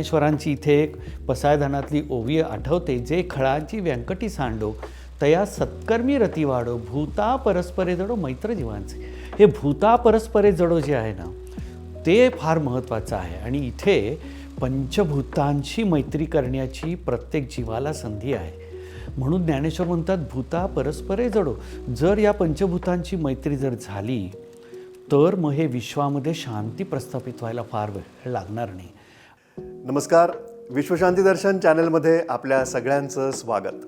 ज्ञानेश्वरांची इथे एक पसायधनातली ओवी आठवते जे खळांची व्यंकटी सांडो तया सत्कर्मी रती वाढो भूता परस्परे जडो मैत्र जीवांचे. हे भूता परस्परे जडो जे आहे ना ते फार महत्त्वाचं आहे. आणि इथे पंचभूतांशी मैत्री करण्याची प्रत्येक जीवाला संधी आहे. म्हणून ज्ञानेश्वर म्हणतात भूता परस्परे जडो. जर या पंचभूतांची मैत्री जर झाली तर मग हे विश्वामध्ये शांती प्रस्थापित व्हायला फार वेळ लागणार नाही. नमस्कार. विश्वशांती दर्शन चॅनलमध्ये आपल्या सगळ्यांचं स्वागत.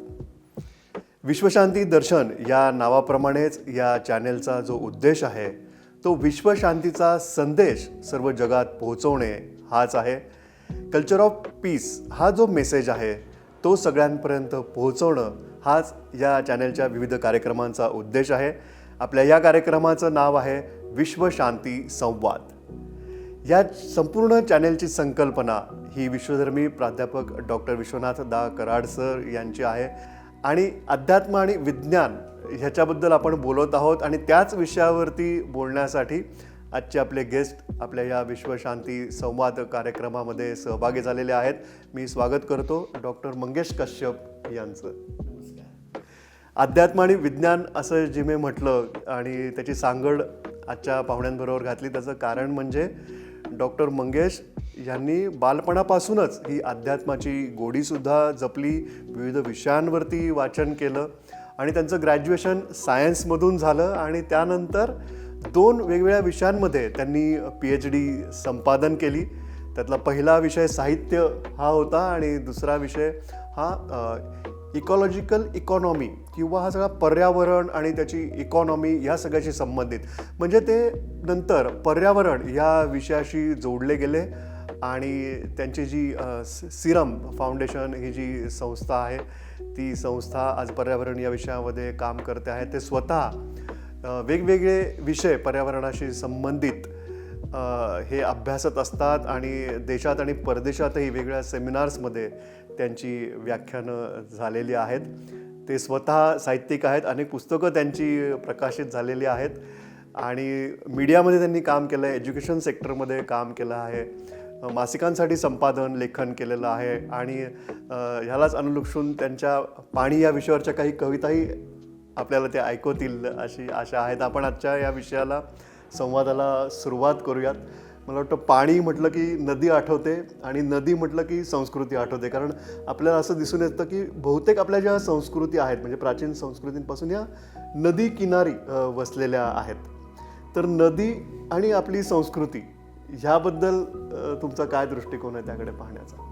विश्वशांती दर्शन या नावाप्रमाणेच या चॅनेलचा जो उद्देश आहे तो विश्वशांतीचा संदेश सर्व जगात पोहोचवणे हाच आहे. कल्चर ऑफ पीस हा जो मेसेज आहे तो सगळ्यांपर्यंत पोहोचवणं हाच या चॅनेलच्या विविध कार्यक्रमांचा उद्देश आहे. आपल्या या कार्यक्रमाचं नाव आहे विश्वशांती संवाद. या संपूर्ण चॅनेलची संकल्पना ही विश्वधर्मी प्राध्यापक डॉक्टर विश्वनाथ दा कराड सर यांची आहे. आणि अध्यात्म आणि विज्ञान ह्याच्याबद्दल आपण बोलत आहोत आणि त्याच विषयावरती बोलण्यासाठी आजचे आपले गेस्ट आपल्या या विश्वशांती संवाद कार्यक्रमामध्ये सहभागी झालेले आहेत. मी स्वागत करतो डॉक्टर मंगेश कश्यप यांचं. अध्यात्म आणि विज्ञान असं जे मी म्हटलं आणि त्याची सांगड आजच्या पाहुण्यांबरोबर घातली. त्याचं कारण म्हणजे डॉक्टर मंगेश यांनी बालपणापासूनच ही अध्यात्माची गोडीसुद्धा जपली विविध विषयांवरती वाचन केलं आणि त्यांचं ग्रॅज्युएशन सायन्समधून झालं आणि त्यानंतर दोन वेगवेगळ्या विषयांमध्ये त्यांनी पी एच डी संपादन केली. त्यातला पहिला विषय साहित्य हा होता आणि दुसरा विषय हा इकॉलॉजिकल इकॉनॉमी किंवा हा सगळा पर्यावरण आणि त्याची इकॉनॉमी या सगळ्याशी संबंधित. म्हणजे ते नंतर पर्यावरण या विषयाशी जोडले गेले आणि त्यांची जी सि- सिरम फाउंडेशन ही जी संस्था आहे ती संस्था आज पर्यावरण या विषयामध्ये काम करते आहे. ते स्वतः वेगवेगळे विषय पर्यावरणाशी संबंधित हे अभ्यासत असतात आणि देशात आणि परदेशातही वेगळ्या सेमिनार्समध्ये त्यांची व्याख्यानं झालेली आहेत. ते स्वतः साहित्यिक आहेत अनेक पुस्तकं त्यांची प्रकाशित झालेली आहेत. आणि मीडियामध्ये त्यांनी काम केलं आहे एज्युकेशन सेक्टरमध्ये काम केलं आहे. मासिकांसाठी संपादन लेखन केलेलं आहे. आणि ह्यालाच अनुलक्षून त्यांच्या पाणी या विषयावरच्या काही कविताही आपल्याला ते ऐकवतील अशी आशा आहेत. आपण आजच्या या विषयाला संवादाला सुरुवात करूयात. मला वाटतं पाणी म्हटलं की नदी आठवते आणि नदी म्हटलं की संस्कृती आठवते. कारण आपल्याला असं दिसून येतं की बहुतेक आपल्या ज्या संस्कृती आहेत म्हणजे प्राचीन संस्कृतींपासून या नदी किनारी वसलेल्या आहेत. तर नदी आणि आपली संस्कृती ह्याबद्दल तुमचा काय दृष्टिकोन आहे त्याकडे पाहण्याचा?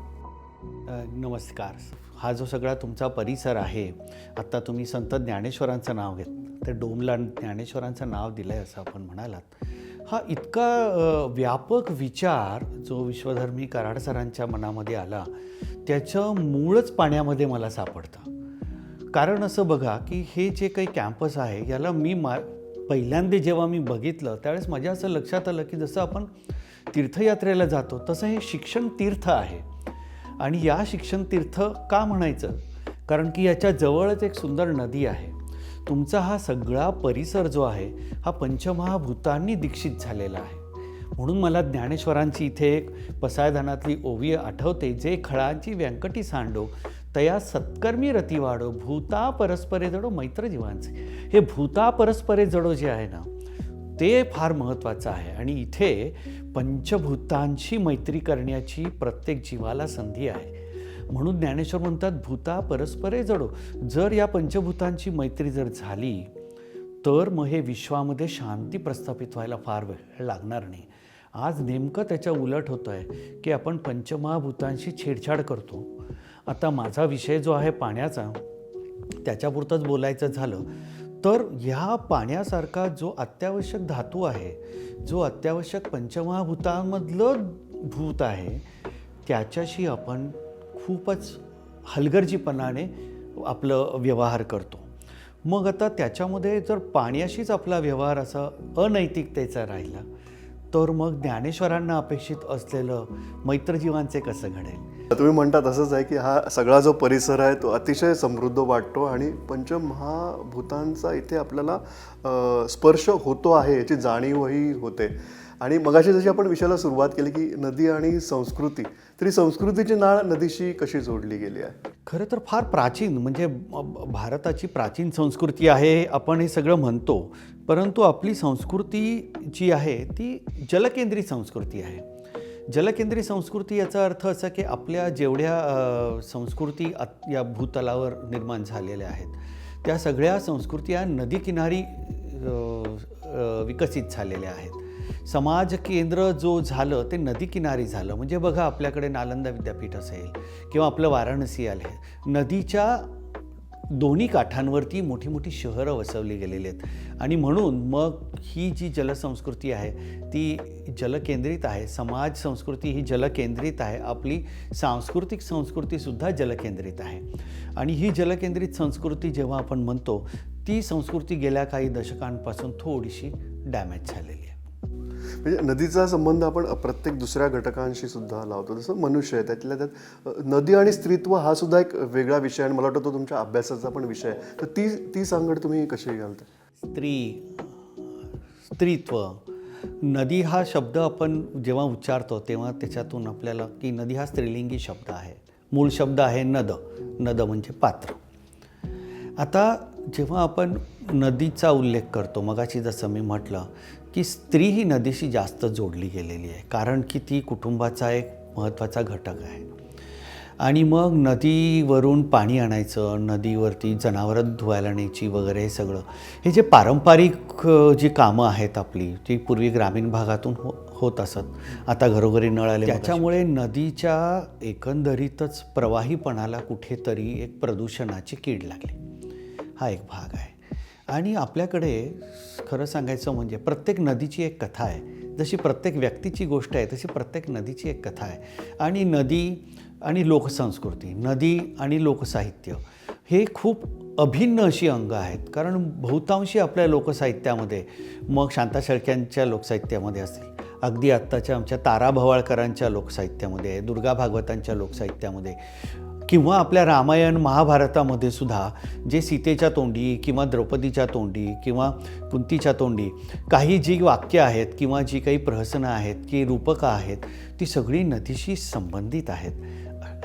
नमस्कार. हा जो सगळा तुमचा परिसर आहे आत्ता तुम्ही संत ज्ञानेश्वरांचं नाव घेत तर डोमला ज्ञानेश्वरांचं नाव दिलं आहे असं आपण म्हणालात. हा इतका व्यापक विचार जो विश्वधर्मी कराड सरांच्या मनामध्ये आला त्याचं मूळच पाण्यामध्ये मला सापडतं. कारण असं बघा की हे जे काही कॅम्पस आहे याला मी मा पहिल्यांदा जेव्हा मी बघितलं त्यावेळेस माझ्या असं लक्षात आलं की जसं आपण तीर्थयात्रेला जातो तसं हे शिक्षण तीर्थ आहे. आणि या शिक्षण तीर्थ का म्हणायचं? कारण की याच्या जवळच एक सुंदर नदी आहे. तुमचा हा सगळा परिसर जो आहे हा पंचमहाभूतांनी दीक्षित झालेला आहे. म्हणून मला ज्ञानेश्वरांची इथे एक पसायदानातली ओवी आठवते जे खळांची व्यंकटी सांडो तया सत्कर्मी रती वाढो भूता परस्परे जडो मैत्र जीवांचे हे भूता परस्परे जडो जे आहे ना ते फार महत्त्वाचं आहे. आणि इथे पंचभूतांशी मैत्री करण्याची प्रत्येक जीवाला संधी आहे. म्हणून ज्ञानेश्वर म्हणतात भूता परस्परे जडो. जर या पंचभूतांची मैत्री जर झाली तर मग हे विश्वामध्ये शांती प्रस्थापित व्हायला फार वेळ लागणार नाही. आज नेमकं त्याच्या उलट होतं आहे की आपण पंचमहाभूतांशी छेडछाड करतो. आता माझा विषय जो आहे पाण्याचा त्याच्यापुरतंच बोलायचं झालं तर ह्या पाण्यासारखा जो अत्यावश्यक धातू आहे जो अत्यावश्यक पंचमहाभूतांमधलं भूत आहे त्याच्याशी आपण खूपच हलगर्जीपणाने आपलं व्यवहार करतो. मग आता त्याच्यामध्ये जर पाण्याशीच आपला व्यवहार असा अनैतिकतेचा राहिला तर मग ज्ञानेश्वरांना अपेक्षित असलेलं मैत्रजीवांचे कसं घडेल? तुम्ही म्हणता तसंच आहे की हा सगळा जो परिसर आहे तो अतिशय समृद्ध वाटतो आणि पंचमहाभूतांचा इथे आपल्याला स्पर्श होतो आहे याची जाणीवही होते. आणि मगाशी जशी आपण विषयाला सुरुवात केली की नदी आणि संस्कृती तरी संस्कृतीची नाळ नदीशी कशी जोडली गेली आहे? खरं तर फार प्राचीन म्हणजे भारताची प्राचीन संस्कृती आहे आपण हे सगळं म्हणतो. परंतु आपली संस्कृती जी आहे ती जलकेंद्री संस्कृती आहे. जलकेंद्री संस्कृती याचा अर्थ असा की आपल्या जेवढ्या संस्कृती आत- या भूतलावर निर्माण झालेल्या आहेत त्या सगळ्या संस्कृती या नदीकिनारी विकसित झालेल्या आहेत. समाज केंद्र जो झालं ते नदीकिनारी झालं. म्हणजे बघा आपल्याकडे नालंदा विद्यापीठ असेल किंवा आपलं वाराणसी आले नदीच्या दोन्ही काठांवरती मोठी मोठी शहरं वसवली गेलेली आहेत. आणि म्हणून मग ही जी जलसंस्कृती आहे ती जलकेंद्रित आहे. समाज संस्कृती ही जलकेंद्रित आहे. आपली सांस्कृतिक संस्कृतीसुद्धा जलकेंद्रित आहे. आणि ही जलकेंद्रित संस्कृती जेव्हा आपण म्हणतो ती संस्कृती गेल्या काही दशकांपासून थोडीशी डॅमेज झालेली आहे. म्हणजे नदीचा संबंध आपण प्रत्येक दुसऱ्या घटकांशी सुद्धा लावतो. जसं मनुष्य आहे त्यातल्या त्यात नदी आणि स्त्रीत्व हा सुद्धा एक वेगळा विषय आणि मला वाटतं तो तुमच्या अभ्यासाचा पण विषय आहे. तर ती ती सांगड तुम्ही कशी घालता? स्त्री स्त्रीत्व. नदी हा शब्द आपण जेव्हा उच्चारतो तेव्हा त्याच्यातून आपल्याला की नदी हा स्त्रीलिंगी शब्द आहे. मूळ शब्द आहे नद. नद म्हणजे पात्र. आता जेव्हा आपण नदीचा उल्लेख करतो मगाशी जसं मी म्हटलं की स्त्री ही नदीशी जास्त जोडली गेलेली आहे कारण की ती कुटुंबाचा एक महत्त्वाचा घटक आहे. आणि मग नदीवरून पाणी आणायचं नदीवरती जनावरं धुवायला न्यायची वगैरे हे सगळं. हे जे पारंपरिक जी कामं आहेत आपली ती पूर्वी ग्रामीण भागातून हो होत असत. आता घरोघरी नळ आले त्याच्यामुळे नदीच्या एकंदरीतच प्रवाहीपणाला कुठेतरी एक प्रदूषणाची कीड लागली. हा एक भाग आहे. आणि आपल्याकडे खरं सांगायचं म्हणजे प्रत्येक नदीची एक कथा आहे. जशी प्रत्येक व्यक्तीची गोष्ट आहे तशी प्रत्येक नदीची एक कथा आहे. आणि नदी आणि लोकसंस्कृती नदी आणि लोकसाहित्य हे खूप अभिन्न अशी अंग आहेत. कारण बहुतांशी आपल्या लोकसाहित्यामध्ये मग शांता शेळक्यांच्या लोकसाहित्यामध्ये असतील अगदी आत्ताच्या आमच्या तारा भवाळकरांच्या लोकसाहित्यामध्ये आहे दुर्गा भागवतांच्या लोकसाहित्यामध्ये किंवा आपल्या रामायण महाभारतामध्ये सुद्धा जे सीतेच्या तोंडी किंवा द्रौपदीच्या तोंडी किंवा कुंतीच्या तोंडी काही जी वाक्य आहेत किंवा जी काही प्रहसनं आहेत की रूपकं आहेत ती सगळी नदीशी संबंधित आहेत.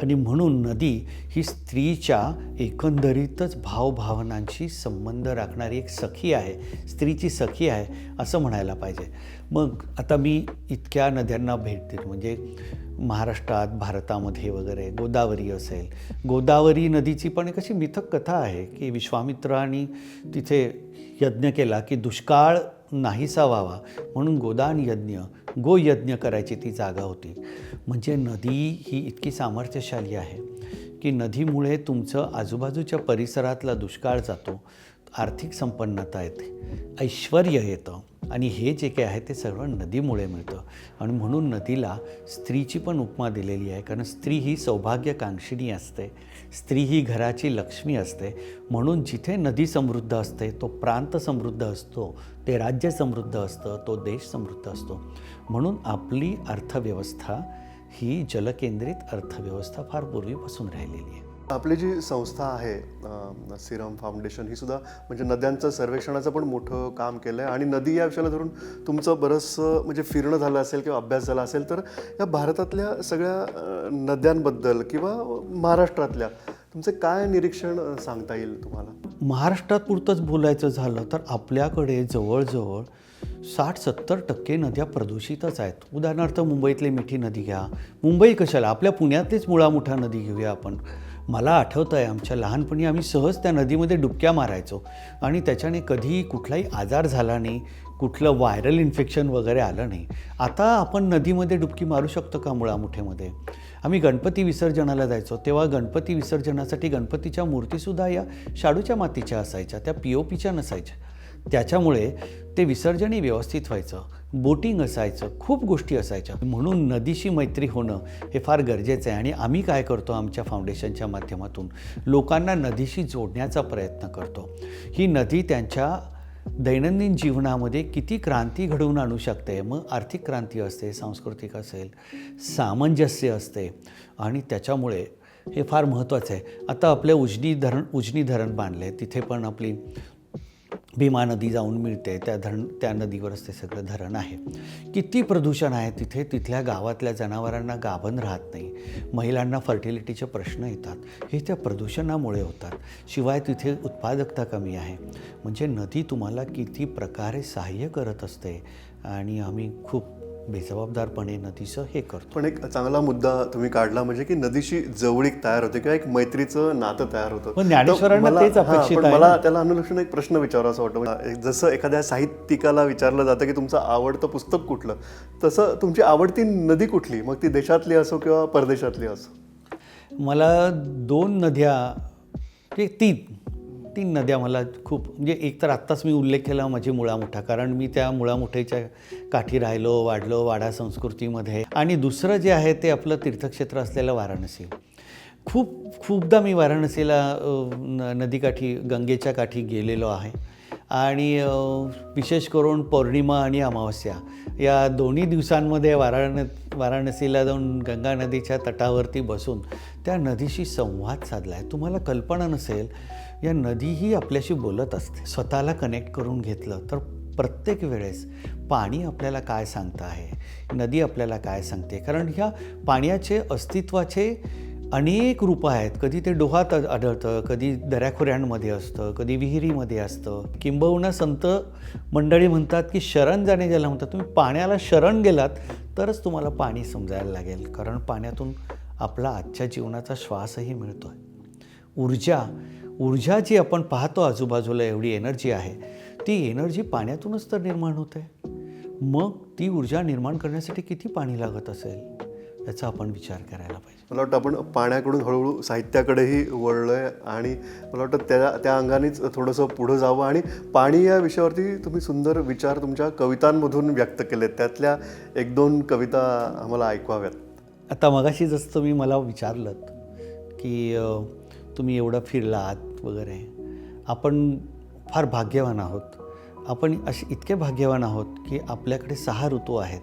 आणि म्हणून नदी ही स्त्रीच्या एकंदरीतच भावभावनांशी संबंध राखणारी एक सखी आहे स्त्रीची सखी आहे असं म्हणायला पाहिजे. मग आता मी इतक्या नद्यांना भेट देतो म्हणजे महाराष्ट्रात भारतामध्ये वगैरे गोदावरी असेल. गोदावरी नदीची पण एक अशी मिथक कथा आहे की विश्वामित्राने तिथे यज्ञ केला की दुष्काळ नाहीसा व्हावा म्हणून गोदान यज्ञ गोयज्ञ करायची ती जागा होती. म्हणजे नदी ही इतकी सामर्थ्यशाली आहे की नदीमुळे तुमचं आजूबाजूच्या परिसरातला दुष्काळ जातो आर्थिक संपन्नता येते ऐश्वर येतं आणि हे जे काही आहे ते सर्व नदीमुळे मिळतं. आणि म्हणून नदीला स्त्रीची पण उपमा दिलेली आहे कारण स्त्री ही सौभाग्यकांक्षिणी असते स्त्री ही घराची लक्ष्मी असते. म्हणून जिथे नदी समृद्ध असते तो प्रांत समृद्ध असतो ते राज्य समृद्ध असतं तो देश समृद्ध असतो. म्हणून आपली अर्थव्यवस्था ही जलकेंद्रित अर्थव्यवस्था फार पूर्वीपासून राहिलेली आहे. आपली जी संस्था आहे सिरम फाउंडेशन ही सुद्धा म्हणजे नद्यांचं सर्वेक्षणाचं पण मोठं काम केलं आहे आणि नदी या विषयाला धरून तुमचं बरंचसं म्हणजे फिरणं झालं असेल किंवा अभ्यास झाला असेल तर या भारतातल्या सगळ्या नद्यांबद्दल किंवा महाराष्ट्रातल्या तुमचे काय निरीक्षण सांगता येईल तुम्हाला? महाराष्ट्रात पुरतंच बोलायचं झालं तर आपल्याकडे जवळजवळ साठ सत्तर टक्के नद्या प्रदूषितच आहेत. उदाहरणार्थ मुंबईतली मिठी नदी घ्या. मुंबई कशाला? आपल्या पुण्यातलीच मुळामुठा नदी घेऊया आपण. मला आठवतं आहे आमच्या लहानपणी आम्ही सहज त्या नदीमध्ये डुबक्या मारायचो. आणि त्याच्याने कधीही कुठलाही आजार झाला नाही. कुठलं व्हायरल इन्फेक्शन वगैरे आलं नाही. आता आपण नदीमध्ये डुबकी मारू शकतो का मुळामुठेमध्ये? आम्ही गणपती विसर्जनाला जायचो. तेव्हा गणपती विसर्जनासाठी गणपतीच्या मूर्तीसुद्धा या शाडूच्या मातीच्या असायच्या. त्या पी ओ पीच्या नसायच्या. त्याच्यामुळे ते विसर्जनही व्यवस्थित व्हायचं बोटिंग असायचं खूप गोष्टी असायच्या. म्हणून नदीशी मैत्री होणं हे फार गरजेचं आहे आणि आम्ही काय करतो आमच्या फाउंडेशनच्या माध्यमातून? लोकांना नदीशी जोडण्याचा प्रयत्न करतो. ही नदी त्यांच्या दैनंदिन जीवनामध्ये किती क्रांती घडवून आणू शकते? मग आर्थिक क्रांती असते सांस्कृतिक असेल सामंजस्य असते आणि त्याच्यामुळे हे फार महत्त्वाचं आहे. आता आपल्या उजनी धरण उजनी धरण बांधले तिथे पण आपली भीमा नदी जाऊन मिळते. त्या धरण त्या नदीवरच ते सगळं धरण आहे. किती प्रदूषण आहे तिथे? तिथल्या गावातल्या जनावरांना गाभण राहत नाही. महिलांना फर्टिलिटीचे प्रश्न येतात. हे त्या प्रदूषणामुळे होतात. शिवाय तिथे उत्पादकता कमी आहे. म्हणजे नदी तुम्हाला किती प्रकारे सहाय्य करत असते आणि आम्ही खूप बेजबाबदारपणे नदीचं हे करतो. पण एक चांगला मुद्दा तुम्ही काढला म्हणजे की नदीशी जवळीक तयार होते किंवा एक मैत्रीचं नातं तयार होतं. ज्ञानेश्वरांना मला- तेच अपेक्षित पण आहे मला त्याला अनुलक्षून एक प्रश्न विचारावा वाटतं. म्हणजे जसं एखाद्या साहित्यिकाला विचारलं जातं की तुमचं आवडतं पुस्तक कुठलं तसं तुमची आवडती नदी कुठली? मग ती देशातली असो किंवा परदेशातली असो. मला दोन नद्या तीन तीन नद्या मला खूप म्हणजे एक तर आत्ताच मी उल्लेख केला माझी मुळामुठा कारण मी त्या मुळामुठेच्या काठी राहिलो वाढलो वाडा संस्कृतीमध्ये. आणि दुसरं जे आहे ते आपलं तीर्थक्षेत्र असलेलं वाराणसी. खूप खूपदा मी वाराणसीला न नदीकाठी गंगेच्या काठी गेलेलो आहे. आणि विशेष करून पौर्णिमा आणि अमावस्या या दोन्ही दिवसांमध्ये वाराण वाराणसीला जाऊन गंगा नदीच्या तटावरती बसून त्या नदीशी संवाद साधला आहे तुम्हाला कल्पना नसेल या नदीही आपल्याशी बोलत असते. स्वतःला कनेक्ट करून घेतलं तर प्रत्येक वेळेस पाणी आपल्याला काय सांगतं आहे? नदी आपल्याला काय सांगते? कारण ह्या पाण्याचे अस्तित्वाचे अनेक रूपं आहेत. कधी ते डोहात आढळतं कधी दऱ्याखोऱ्यांमध्ये असतं कधी विहिरीमध्ये असतं. किंबहुना संत मंडळी म्हणतात की शरण जाणे ज्याला म्हणतात तुम्ही पाण्याला शरण गेलात तरच तुम्हाला पाणी समजायला लागेल. कारण पाण्यातून आपला आजच्या जीवनाचा श्वासही मिळतो आहे ऊर्जा ऊर्जा जी आपण पाहतो आजूबाजूला एवढी एनर्जी आहे ती एनर्जी पाण्यातूनच तर निर्माण होते. मग ती ऊर्जा निर्माण करण्यासाठी किती पाणी लागत असेल याचा आपण विचार करायला पाहिजे. मला वाटतं आपण पाण्याकडून हळूहळू साहित्याकडेही वळलोय आणि मला वाटतं त्या त्या अंगानेच थोडंसं पुढं जावं आणि पाणी या विषयावरती तुम्ही सुंदर विचार तुमच्या कवितांमधून व्यक्त केलेत. त्यातल्या एक दोन कविता आम्हाला ऐकवाव्यात. आता मगाशी जसं तुम्ही मला विचारलं की तुम्ही एवढं फिरलात वगैरे. आपण फार भाग्यवान आहोत. आपण असे इतके भाग्यवान आहोत की आपल्याकडे सहा ऋतू आहेत.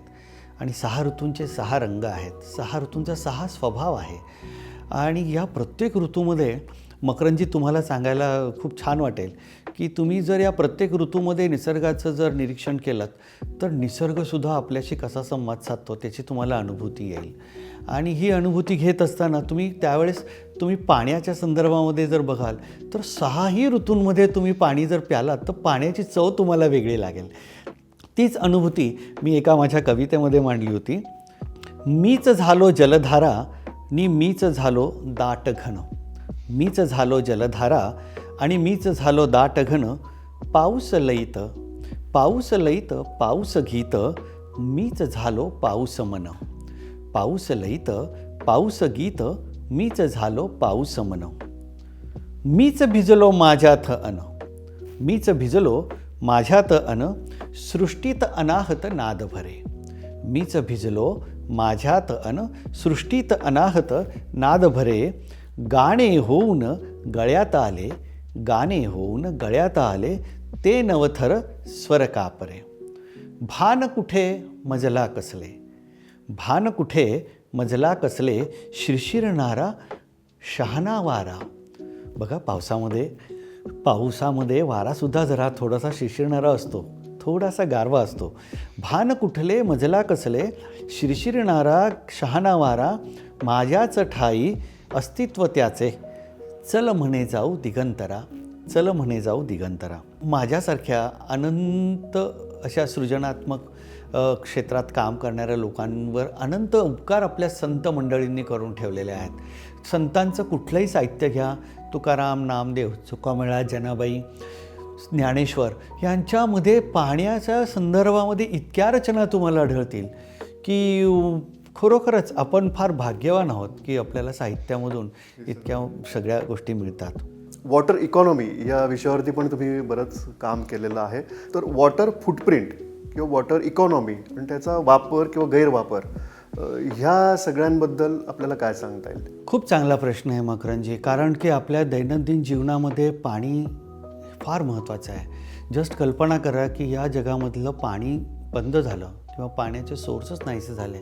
आणि सहा ऋतूंचे सहा रंग आहेत. सहा ऋतूंचा सहा स्वभाव आहे. आणि या प्रत्येक ऋतूमध्ये मकरंजी तुम्हाला सांगायला खूप छान वाटेल की तुम्ही जर या प्रत्येक ऋतूमध्ये निसर्गाचं जर निरीक्षण केलं तर निसर्गसुद्धा आपल्याशी कसा संवाद साधतो त्याची तुम्हाला अनुभूती येईल. आणि ही अनुभूती घेत असताना तुम्ही त्यावेळेस तुम्ही पाण्याच्या संदर्भामध्ये जर बघाल तर सहाही ऋतूंमध्ये तुम्ही पाणी जर प्यालात तर पाण्याची चव तुम्हाला वेगळी लागेल. तीच अनुभूती मी एका माझ्या कवितेमध्ये मांडली होती. मीच झालो जलधारा नी मीच झालो दाट घन मीच झालो जलधारा आणि मीच झालो दाट घन. पाऊस लईत पाऊस लईत पाऊस गीत मीच झालो पाऊस मन. पाऊस लईत पाऊस गीत मीच झालो पाऊस मन. मीच भिजलो माझ्यात अन. मीच भिजलो माझ्यात अन सृष्टीत अनाहत नाद भरे. मीच भिजलो माझ्यात अन सृष्टीत अनाहत नाद भरे. गाणे होऊन गळ्यात आले गाणे होऊन गळ्यात आले ते नवथर स्वर कापरे. भान कुठे मजला कसले? भान कुठे मजला कसले? शिरशिरणारा शहाणा वारा बघा पावसामध्ये पावसामध्ये वारासुद्धा जरा थोडासा शिरशिरणारा असतो थोडासा गारवा असतो. भान कुठले मजला कसले? शिरशिरणारा शहाणा वारा माझ्याच ठाई अस्तित्व त्याचे. चल म्हणे जाऊ दिगंतरा चल म्हणे जाऊ दिगंतरा. माझ्यासारख्या अनंत अशा सृजनात्मक क्षेत्रात काम करणाऱ्या लोकांवर अनंत उपकार आपल्या संत मंडळींनी करून ठेवलेले आहेत. संतांचं कुठलंही साहित्य घ्या. तुकाराम नामदेव चुकामेळा जनाबाई ज्ञानेश्वर यांच्यामध्ये पाहण्याच्या संदर्भामध्ये इतक्या रचना तुम्हाला आढळतील की खरोखरच आपण फार भाग्यवान आहोत की आपल्याला साहित्यामधून इतक्या सगळ्या गोष्टी मिळतात. वॉटर इकॉनॉमी या विषयावरती पण तुम्ही बरंच काम केलेलं आहे. तर वॉटर फुटप्रिंट किंवा वॉटर इकॉनॉमी आणि त्याचा वापर किंवा गैरवापर ह्या सगळ्यांबद्दल आपल्याला काय सांगता येईल? खूप चांगला प्रश्न आहे मकरंजी कारण की आपल्या दैनंदिन जीवनामध्ये पाणी फार महत्त्वाचं आहे. जस्ट कल्पना करा की या जगामधलं पाणी बंद झालं. किंवा पाण्याचे सोर्सच नाहीसे झाले.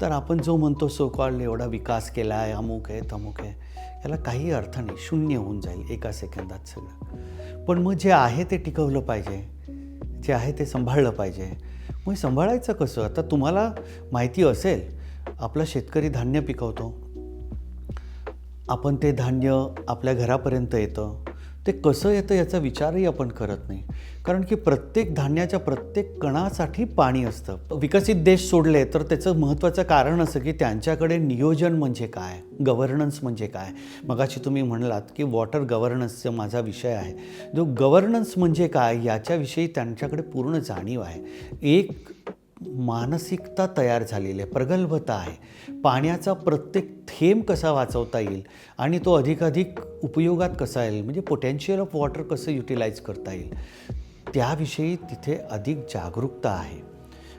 तर आपण जो म्हणतो सो कॉल्ड एवढा विकास केला आहे अमुक आहे तमुक आहे याला काही अर्थ नाही. शून्य होऊन जाईल एका सेकंदात सगळं. पण मग जे आहे ते टिकवलं पाहिजे. जे आहे ते सांभाळलं पाहिजे. मग सांभाळायचं कसं? आता तुम्हाला माहिती असेल आपला शेतकरी धान्य पिकवतो. आपण ते धान्य आपल्या घरापर्यंत येतं. ते कसं येतं याचा विचारही आपण करत नाही. कारण की प्रत्येक धान्याच्या प्रत्येक कणासाठी पाणी असतं. विकसित देश सोडले तर त्याचं महत्त्वाचं कारण असं की त्यांच्याकडे नियोजन म्हणजे काय? गव्हर्नन्स म्हणजे काय? मगाशी तुम्ही म्हणलात की वॉटर गव्हर्नन्सचा माझा विषय आहे. जो गव्हर्नन्स म्हणजे काय याच्याविषयी त्यांच्याकडे पूर्ण जाणीव आहे. एक मानसिकता तयार झालेली आहे प्रगल्भता आहे. पाण्याचा प्रत्येक थेंब कसा वाचवता येईल आणि तो अधिकाधिक उपयोगात कसा येईल म्हणजे पोटेन्शियल ऑफ वॉटर कसं युटिलाइज करता येईल त्याविषयी तिथे अधिक जागरूकता आहे.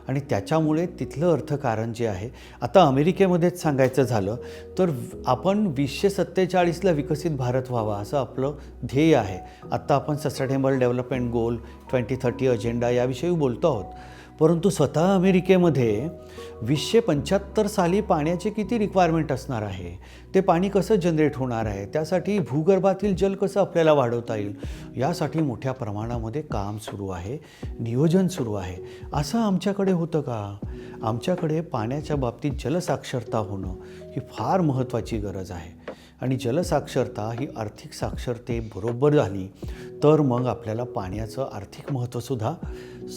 आणि त्याच्यामुळे तिथलं अर्थकारण जे आहे आता अमेरिकेमध्येच सांगायचं झालं तर आपण वीसशे सत्तेचाळीसला विकसित भारत व्हावा असं आपलं ध्येय आहे. आत्ता आपण sustainable development goal twenty thirty agenda याविषयी बोलतो आहोत. परंतु स्वतः अमेरिकेमध्ये वीसशे पंच्याहत्तर साली पाण्याचे किती रिक्वायरमेंट असणार आहे? ते पाणी कसं जनरेट होणार आहे? त्यासाठी भूगर्भातील जल कसं आपल्याला वाढवता येईल? यासाठी मोठ्या प्रमाणामध्ये काम सुरू आहे नियोजन सुरू आहे. असं आमच्याकडे होतं का? आमच्याकडे पाण्याच्या बाबतीत जलसाक्षरता होणं ही फार महत्त्वाची गरज आहे. आणि जलसाक्षरता ही आर्थिक साक्षरते बरोबर झाली तर मग आपल्याला पाण्याचं आर्थिक महत्त्वसुद्धा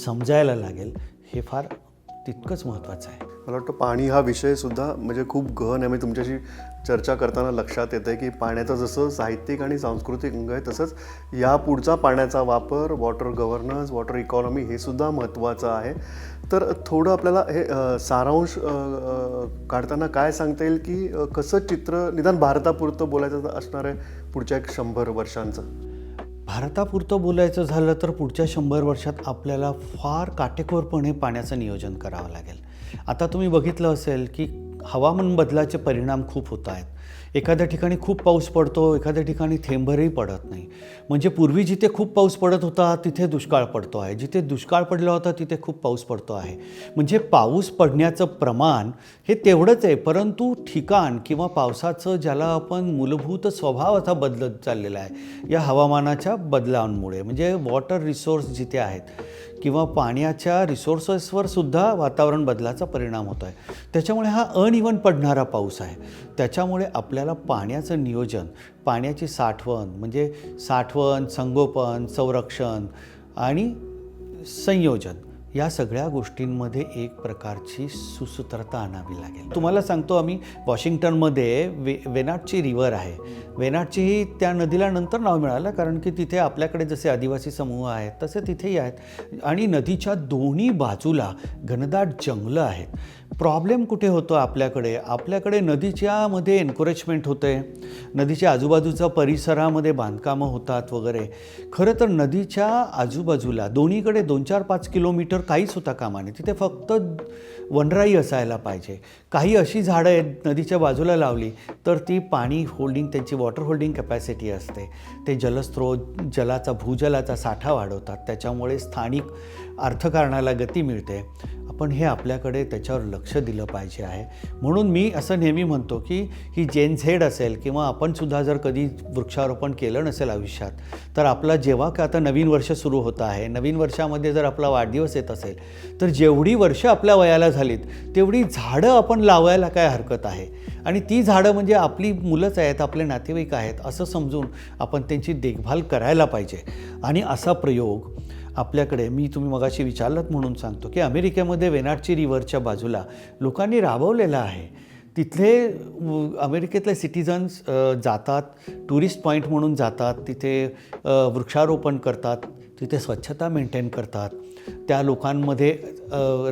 समजायला लागेल. हे फार तितकंच महत्त्वाचं आहे. मला वाटतं पाणी हा विषयसुद्धा म्हणजे खूप गहन आहे. म्हणजे तुमच्याशी चर्चा करताना लक्षात येतं आहे की पाण्याचं जसं साहित्यिक आणि सांस्कृतिक अंग आहे तसंच या पुढचा पाण्याचा वापर वॉटर गव्हर्नन्स वॉटर इकॉनॉमी हे सुद्धा महत्त्वाचं आहे. तर थोडं आपल्याला हे सारांश काढताना काय सांगता येईल की कसं चित्र निदान भारतापुरतं बोलायचं असणार आहे पुढच्या एक शंभर वर्षांचं? भारतापुरतं बोलायचं झालं तर पुढच्या शंभर वर्षात आपल्याला फार काटेकोरपणे पाण्याचं नियोजन करावं लागेल. आता तुम्ही बघितलं असेल की हवामान बदलाचे परिणाम खूप होत आहेत. एखाद्या ठिकाणी खूप पाऊस पडतो एखाद्या ठिकाणी थेंबरही पडत नाही. म्हणजे पूर्वी जिथे खूप पाऊस पडत होता तिथे दुष्काळ पडतो आहे. जिथे दुष्काळ पडला होता तिथे खूप पाऊस पडतो आहे. म्हणजे पाऊस पडण्याचं प्रमाण हे तेवढंच आहे परंतु ठिकाण किंवा पावसाचं ज्याला आपण मूलभूत स्वभाव असा बदलत चाललेला आहे या हवामानाच्या बदलांमुळे. म्हणजे वॉटर रिसोर्स जिथे आहेत किंवा पाण्याच्या रिसोर्सेसवर सुद्धा वातावरण बदलाचा परिणाम होतो आहे त्याच्यामुळे हा अनइवन पडणारा पाऊस आहे. त्याच्यामुळे आपल्याला पाण्याचं नियोजन पाण्याची साठवण म्हणजे साठवण संगोपन संरक्षण आणि संयोजन या सगळ्या गोष्टींमध्ये एक प्रकारची सुसूत्रता आणावी लागेल. तुम्हाला सांगतो आम्ही वॉशिंग्टनमध्ये वे वेनाटची रिव्हर आहे. वेनाटचीही त्या नदीला नंतर नाव मिळालं कारण की तिथे आपल्याकडे जसे आदिवासी समूह आहेत तसे तिथेही आहेत. आणि नदीच्या दोन्ही बाजूला घनदाट जंगलं आहेत. प्रॉब्लेम कुठे होतो आपल्याकडे? आपल्याकडे नदीच्यामध्ये एन्करेजमेंट होते नदीच्या आजूबाजूच्या परिसरामध्ये बांधकामं होतात वगैरे. खरं तर नदीच्या आजूबाजूला दोन्हीकडे दोन चार पाच किलोमीटर काहीच होता कामाने तिथे फक्त वनराई असायला पाहिजे. काही अशी झाडं आहेत नदीच्या बाजूला लावली तर ती पाणी होल्डिंग त्यांची वॉटर होल्डिंग कॅपॅसिटी असते. ते जलस्रोत जलाचा भूजलाचा साठा वाढवतात. त्याच्यामुळे स्थानिक अर्थकारणाला गती मिळते. आपण हे आपल्याकडे त्याच्यावर लक्ष दिलं पाहिजे आहे. म्हणून मी असं नेहमी म्हणतो की ही जेन झेड असेल किंवा आपणसुद्धा जर कधी वृक्षारोपण केलं नसेल आयुष्यात तर आपला जेव्हा का आता नवीन वर्ष सुरू होतं आहे नवीन वर्षामध्ये जर आपला वाढदिवस येत असेल तर जेवढी वर्ष आपल्या वयाला झालीत तेवढी झाडं आपण लावायला काय हरकत आहे? आणि ती झाडं म्हणजे आपली मुलंच आहेत आपले नातेवाईक आहेत असं समजून आपण त्यांची देखभाल करायला पाहिजे. आणि असा प्रयोग आपल्याकडे मी तुम्ही मगाशी विचारलात म्हणून सांगतो की अमेरिकेमध्ये वेनाडची रिव्हरच्या बाजूला लोकांनी राबवलेलं आहे. तिथले अमेरिकेतले सिटिझन्स जातात टुरिस्ट पॉईंट म्हणून जातात तिथे वृक्षारोपण करतात तिथे स्वच्छता मेंटेन करतात त्या लोकांमध्ये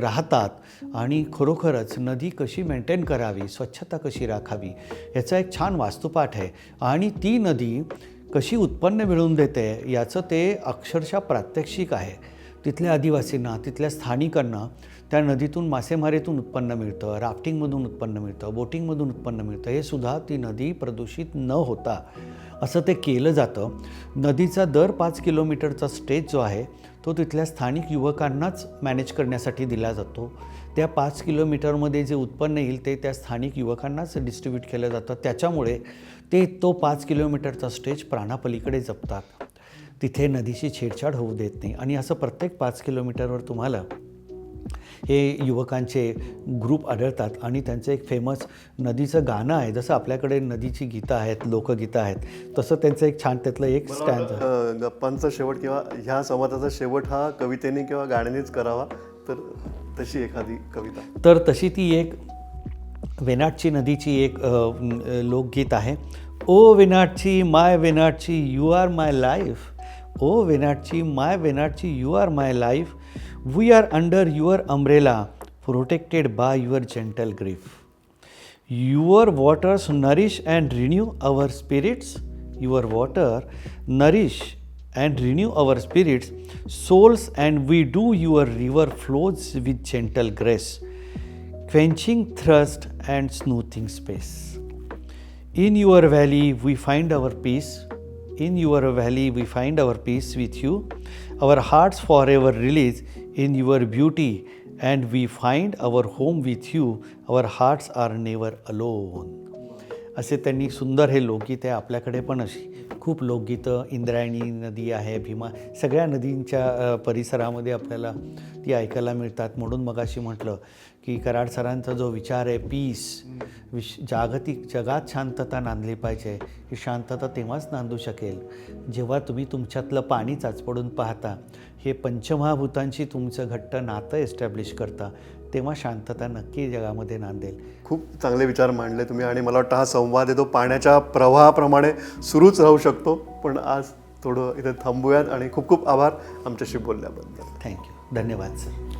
राहतात आणि खरोखरच नदी कशी मेंटेन करावी स्वच्छता कशी राखावी याचा एक छान वास्तुपाठ आहे. आणि ती नदी कशी उत्पन्न मिळवून देते याचं ते अक्षरशः प्रात्यक्षिक आहे. तिथल्या आदिवासींना तिथल्या स्थानिकांना त्या नदीतून मासेमारीतून उत्पन्न मिळतं राफ्टिंगमधून उत्पन्न मिळतं बोटिंगमधून उत्पन्न मिळतं. हे सुद्धा ती नदी प्रदूषित न होता असं ते केलं जातं. नदीचा दर पाच किलोमीटरचा स्टेज जो आहे तो तिथल्या स्थानिक युवकांनाच मॅनेज करण्यासाठी दिला जातो. त्या पाच किलोमीटरमध्ये जे उत्पन्न येईल ते त्या स्थानिक युवकांनाच डिस्ट्रीब्यूट केलं जातं. त्याच्यामुळे ते तो पाच किलोमीटरचा स्टेज प्राणापलीकडे जपतात. तिथे नदीशी छेडछाड होऊ देत नाही. आणि असं प्रत्येक पाच किलोमीटरवर तुम्हाला हे युवकांचे ग्रुप आढळतात आणि त्यांचं एक फेमस नदीचं गाणं आहे. जसं आपल्याकडे नदीची गीतं आहेत लोकगीतं आहेत तसं त्यांचं एक छान त्यातलं एक स्टँड गप्पांचा शेवट किंवा ह्या संवादाचा शेवट हा कवितेने किंवा गाण्यानेच करावा. तर तशी एखादी कविता. तर तशी ती एक वेनाटची नदीची एक लोकगीत आहे. ओ Venatchi my Venatchi you are my life. Oh Venatchi my Venatchi you are my life. We are under your umbrella, protected by your gentle grief. Your waters nourish and renew our spirits. Your water nourish and renew our spirits. Souls and we do your river flows with gentle grace. Quenching thirst and smoothing space. In your valley, we find our peace. In your valley, we find our peace with you. Our hearts forever release in your beauty, and we find our home with you. Our hearts are never alone. असे त्यांनी सुंदर हे लोकगीत आहे आपल्याकडे पण अशी खूप लोकगीतं इंद्रायणी नदी आहे भीमा सगळ्या नदींच्या अ, परिसरामध्ये आपल्याला ती ऐकायला मिळतात म्हणून मगाशी म्हटलं की कराड सरांचा जो विचार आहे पीस विश जागतिक जगात शांतता नांदली पाहिजे. ही शांतता तेव्हाच नांदू शकेल. जेव्हा तुम्ही तुमच्यातलं पाणी चाचपडून पाहता हे पंचमहाभूतांशी तुमचं घट्ट नातं एस्टॅब्लिश करता तेव्हा शांतता नक्की जगामध्ये नांदेल. खूप चांगले विचार मांडले तुम्ही आणि मला वाटतं हा संवाद आहे तो पाण्याच्या प्रवाहाप्रमाणे सुरूच राहू शकतो. पण आज थोडं इथे थांबूयात आणि खूप खूप आभार आमच्याशी बोलल्याबद्दल. थँक्यू धन्यवाद सर